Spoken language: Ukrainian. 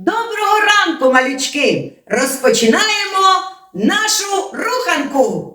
Доброго ранку, малючки! Розпочинаємо нашу руханку.